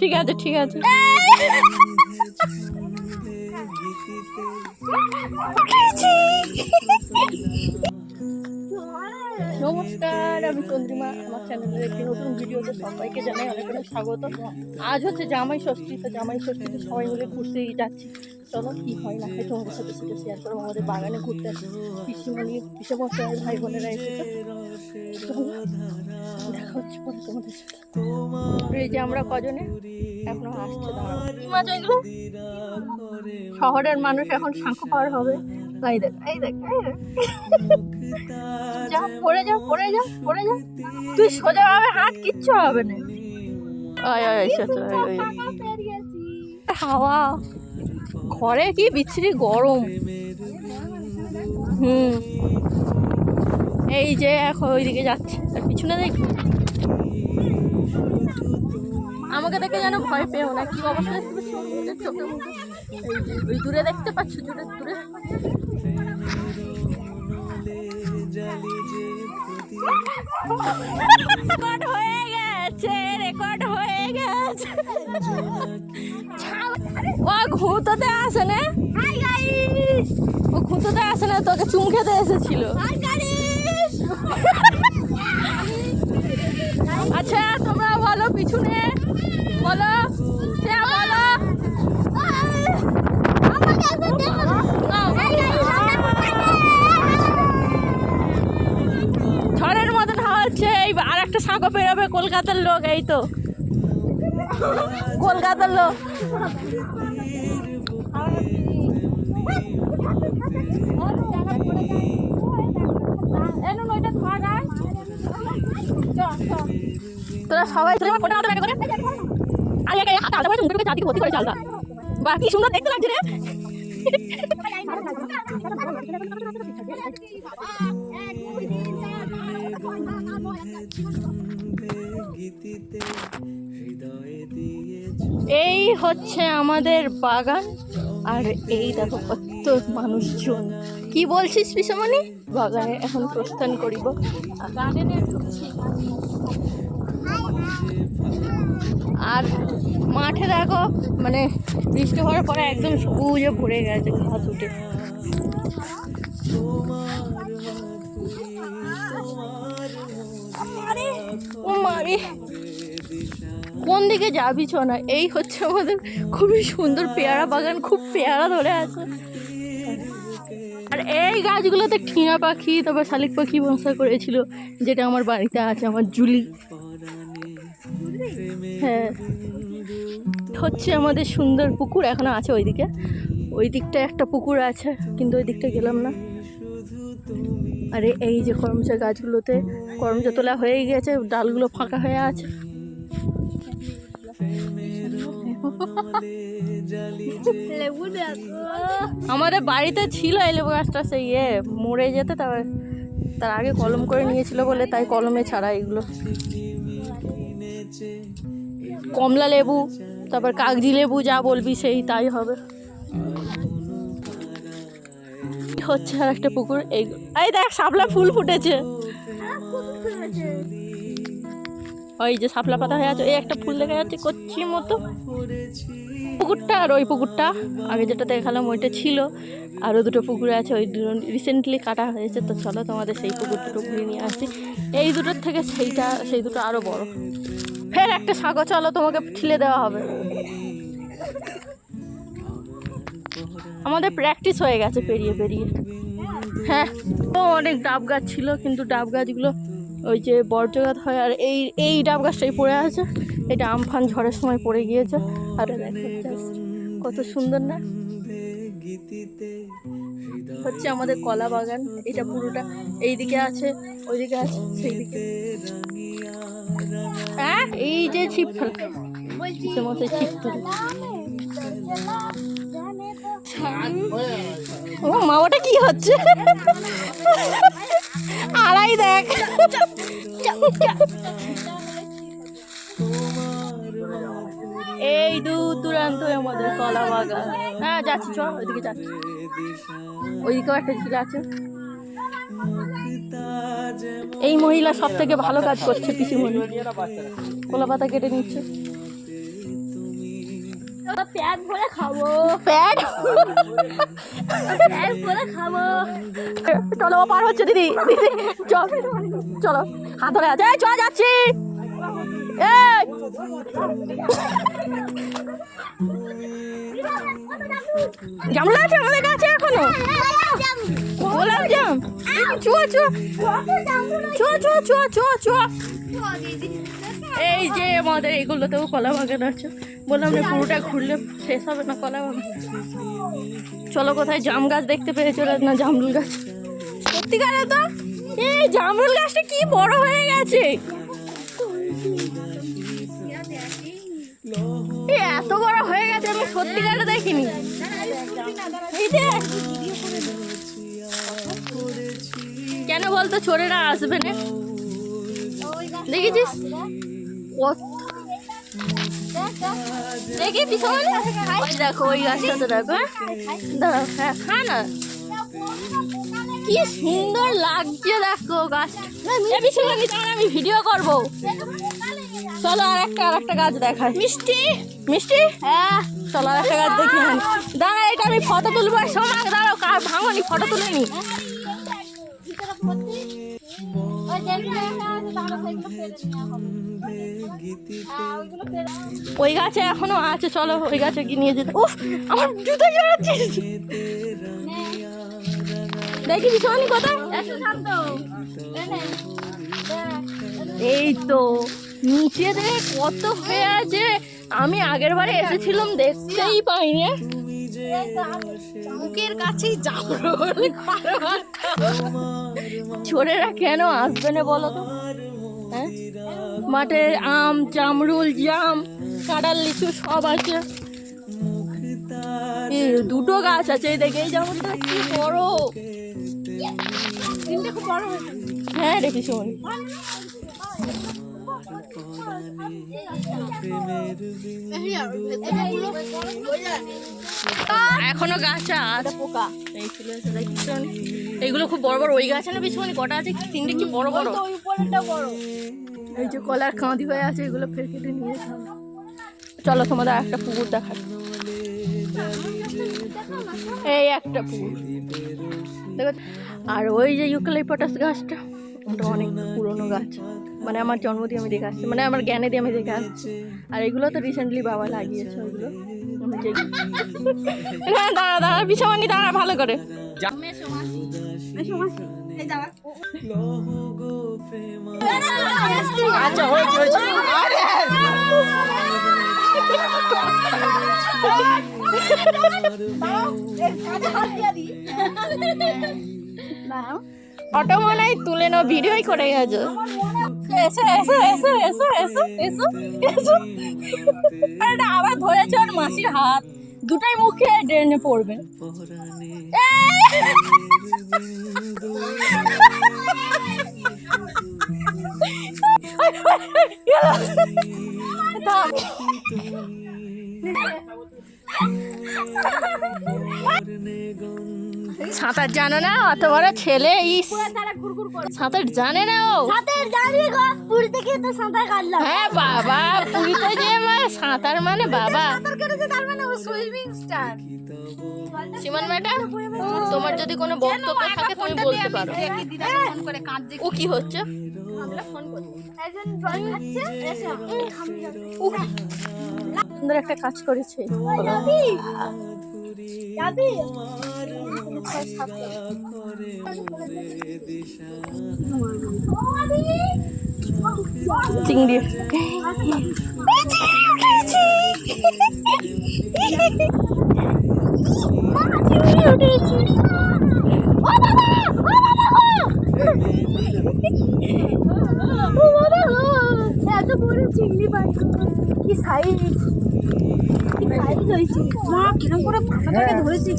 ঠিক আছে ঠিক আছে। নমস্কার, আমি চন্দ্রিমা, আমার চ্যানেলের একটি নতুন ভিডিওতে সবাইকে জানাই অনেক অনেক স্বাগত। আজ হচ্ছে জামাই ষষ্ঠী, তো জামাই ষষ্ঠীতে সবাই মিলে ঘুরতেই যাচ্ছি। চলো, কি হয় না হয় তোমাদের সাথে সেটা শেয়ার করব। আমাদের বাগানে ঘুরতে আসি পিসিমণি পিসে মশাই ভাই বোনেরা এসেছে দেখা হচ্ছে পরে তোমাদের সাথে। এই যে আমরা কজনে, এখনও আসছে দাঁড়াও শহরের মানুষ এখন শাঁখো পার হবে। এই দেখ এই দেখ যা পড়ে যা পড়ে যা পড়ে যা। তুই সোজা ভাবে হাত কিচ্ছু হবে না। আয় আয় আয় সোজা আয়। হাওয়া। ঘরে কি বিচ্ছিরি গরম। হুম। এই যে এখন ওইদিকে যাচ্ছে। আর পিছনে দেখ আমাকে দেখে যেন ভয় পেও না। কি অবস্থা? চোখে ওই দূরে দেখতে পাচ্ছ দূরে দূরে। রেকর্ড হয়ে গেছে রেকর্ড হয়ে গেছে। ও ঘুঁতোতে আসে না? ও ঘুঁতোতে আসে না তোকে চুম খেতে এসেছিল আচ্ছা তোমরা বলো পিছনে বলো? সে বলো? ঝড়ের মতন হচ্ছে, এই আর একটা সাঁকো পেরোবে কলকাতার লোক, এই তো। কলকাতার লোক। তোরা সবাই করে করে সুন্দর দেখতে রে এই হচ্ছে আমাদের বাগান আর এই দেখো কত মানুষজন কি বলছিস পিসমণি বাগানে এখন প্রস্থান করিব আর মাঠে দেখো মানে বৃষ্টি হওয়ার পরে একদম সবুজে ভরে গেছে ঘাস উঠে। ও মারে কোন দিকে যাবি না এই হচ্ছে আমাদের খুবই সুন্দর পেয়ারা বাগান খুব পেয়ারা ধরে আছে। আর এই গাছগুলোতে টিয়া পাখি তারপর শালিক পাখি বসা করেছিল যেটা আমার বাড়িতে আছে আমার জুলি। হ্যাঁ। হচ্ছে আমাদের সুন্দর পুকুর এখনও আছে ওইদিকে। ওই দিকটা একটা পুকুর আছে কিন্তু ওই দিকটা গেলাম না। আরে এই যে করমচা গাছগুলোতে করমচা তোলা হয়ে গেছে ডালগুলো ফাঁকা হয়ে আছে। আমাদের বাড়িতে ছিল এই লেবু গাছটা সেই ইয়ে মরে যেতে তারপর তার আগে কলম করে নিয়েছিল বলে তাই কলমে ছাড়া এগুলো। কমলা লেবু, তারপর কাগজি লেবু যা বলবি সেই তাই হবে। হচ্ছে আর একটা পুকুর, এই এই দেখ শাপলা ফুল ফুটেছে। ওই যে শাপলা পাতা হয়ে আছে, এই একটা ফুল দেখা যাচ্ছে কচ্ছি মতো। পুকুরটা আর ওই পুকুরটা, আগে যেটা দেখালাম ওইটা ছিল। আরও দুটো পুকুর আছে, ওই দুটো রিসেন্টলি কাটা হয়েছে, তো চলো তোমাদের সেই পুকুর দুটো ঘুরে নিয়ে আসি। এই দুটোর থেকে সেইটা, সেই দুটো আরও বড়। ফের একটা সাগর চলো, তোমাকে ঠেলে দেওয়া হবে। আমাদের প্র্যাকটিস হয়ে গেছে পেরিয়ে পেরিয়ে। হ্যাঁ তো অনেক ডাব গাছ ছিল, কিন্তু ডাব গাছগুলো ওই যে বর্জ্য গাছ হয়, আর এই এই ডাব গাছটাই পড়ে আছে। এটা আমফান ঝড়ের সময় পড়ে গিয়েছে, আর কত সুন্দর না? হচ্ছে আমাদের কলা বাগান, এটা পুরোটা এইদিকে আছে, ওইদিকে আছে সেই দিকে হ্যাঁ এই যে ছিপ ফেলা সে মতো ছিপ ও মা ওটা কি হচ্ছে? আড়াই দেখ। এই দূর দূরান্ত আমাদের কলা বাগান। হ্যাঁ যাচ্ছি চ ওইদিকে যাচ্ছি। ওইদিকেও একটা ঝিল আছে। এই মহিলা সব থেকে ভালো কাজ করছে পিসিমণি। কলা পাতা কেটে নিচ্ছে। প্যাট ভরে খাব। প্যাড প্যাট ভরে খাব। চলো পার হচ্ছে দিদি। দিদি চলো চলো। হাত ধরে আছে যাচ্ছি। জামলা আছে আমাদের কাছে এখনও? গোলাপ জাম। চুয়া চুয়া চুয়া চুয়া চুয়া চুয়া চুয়া এই যে আমাদের এগুলোতেও কলা বাগান আছে। বললাম না পুরোটা ঘুরলে শেষ হবে না কলা বাগান। চলো কোথায় জাম গাছ দেখতে পেয়েছ? না জামরুল গাছ। সত্যিকারে তো? এই জামরুল গাছটা কি বড় হয়ে গেছে? আমি দেখিনি। কেন বলতো ছোড়েরা আসবে না? দেখেছিস? দেখি পিছনে দেখো ওই গাছটাতে দেখো হ্যাঁ? হ্যাঁ খা না। কি সুন্দর লাগছে দেখো গাছ। পিছনে আমি ভিডিও করব। চলো আর একটা আর একটা গাছ দেখাই। মিষ্টি? মিষ্টি? হ্যাঁ। চলো একটা দেখি দাঁড়া, এটা আমি ফটো তুলবো সময় দাঁড়াও, কার ভাঙনি, ফটো তুলে নি। ওই গাছে এখনও আছে, চলো ওই গাছে গিয়ে নিয়ে যেতে। উফ, আমার জুতো জড়াচ্ছিস। দেখি বিশানি কোথায় এই তো, নিচে দেখে কত হয়ে আছে। আমি আগের বারে এসেছিলাম দেখতেই পাইনি। মুখের কাছেই জামরুল ছোড়েরা কেন আসবে না বলো তো? হ্যাঁ? মাঠে আম জামরুল জাম কাঁড়াল লিচু সব আছে। দুটো গাছ আছে দেখে এই জামরুলটা কি বড়। হ্যাঁ এখনও গাছ আছে পোকা। এইগুলো খুব বড় বড়, ওই গাছে না পিছনে কটা আছে? তিনটে কি বড় বড়? এই যে কলার কাঁদি হয়ে আছে, এগুলো ফের কেটে নিয়ে চলো তোমাদের একটা পুকুর দেখা এই একটা পুকুর। দেখো আর ওই যে ইউক্যালিপটাস গাছটা, ওটা অনেক পুরনো গাছ। মানে আমার জন্ম দিয়ে আমি দেখে আসছি মানে আমার জ্ঞানে দিয়ে আমি দেখে আসছি। আর এগুলো তো রিসেন্টলি বাবা লাগিয়েছে ওইগুলো দাঁড়া দাঁড়া বিছামানি দাঁড়া, ভালো করে। আচ্ছা অটো মনে হয় তুলে নাও, ভিডিওই করে গেছো। এসো এসো এসো এসো এসো এসো এসো। আরে এটা আবার ধরেছে ওর মাসির হাত। দুটাই মুখে ড্রেনে পড়বে। থাম। সাঁতার জানো না অত বড় ছেলে ইস। সাঁতার জানে না ও। হ্যাঁ বাবা পুরীতে যে মানে সাঁতার মানে বাবা। মানে সীমান ম্যাডাম তোমার যদি কোনো বক্তব্য থাকে তুমি বলতে পারো। কাঁদছে। ও কি হচ্ছে? উহ, সুন্দর একটা কাজ করেছে। যাবি? যাবি চিংড়ি। এত বড় চিংড়ি পাই কি সাইজ কি সাইজ হয়েছে? মা কিরম করে পাতাটাকে ধরেছে?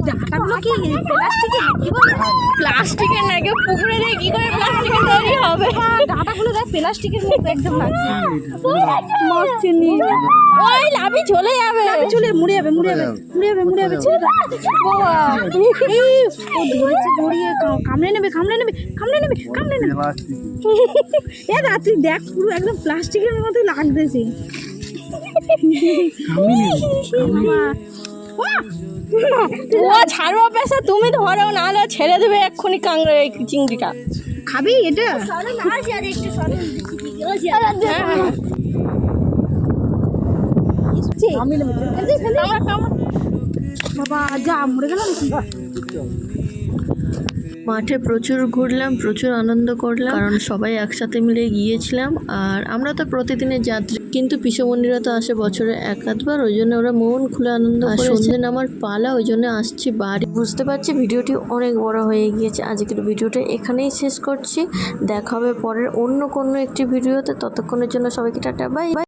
ডাটাগুলো কি প্লাস্টিকের কি বলে? প্লাস্টিকের না কেউ পুকুরে দিয়ে কি করে প্লাস্টিকের তৈরি হবে? ডাটাগুলো দেখ প্লাস্টিকের মতো একদম লাগছে। ওই লাভি চলে যাবে। চলে মুড়ে যাবে মুড়ে যাবে মুড়ে যাবে মুড়ে যাবে। ছেড়ে বাবা। ও ধরেছে কা- কামড়ে নেবে কামড়ে নেবে কামড়ে নেবে কামড়ে নেবে। এ দা তুই দেখ পুরো একদম প্লাস্টিকের মতো লাগতেছে। ও ছাড়ো পেশা তুমি ধরো না নাহলে ছেড়ে দেবে এক্ষুনি কাংড়ে এই চিংড়িটা। খাবি এটা? হ্যাঁ, হ্যাঁ। বাবা যা মরে গেল নাকি? মাঠে প্রচুর ঘুরলাম প্রচুর আনন্দ করলাম কারণ সবাই একসাথে মিলে গিয়েছিলাম আর আমরা তো প্রতিদিনের যাত্রী। কিন্তু পিসমন্দিরা তো আসে বছরে এক আধবার ওই জন্য ওরা মন খুলে আনন্দ আর সন্ধ্যে নামার পালা ওই জন্য আসছি বাড়ি। বুঝতে পারছি ভিডিওটি অনেক বড় হয়ে গিয়েছে। আজকের ভিডিওটা এখানেই শেষ করছি। দেখা হবে পরের অন্য কোনো একটি ভিডিওতে। ততক্ষণের জন্য সবাইকে টাটা বাই বাই।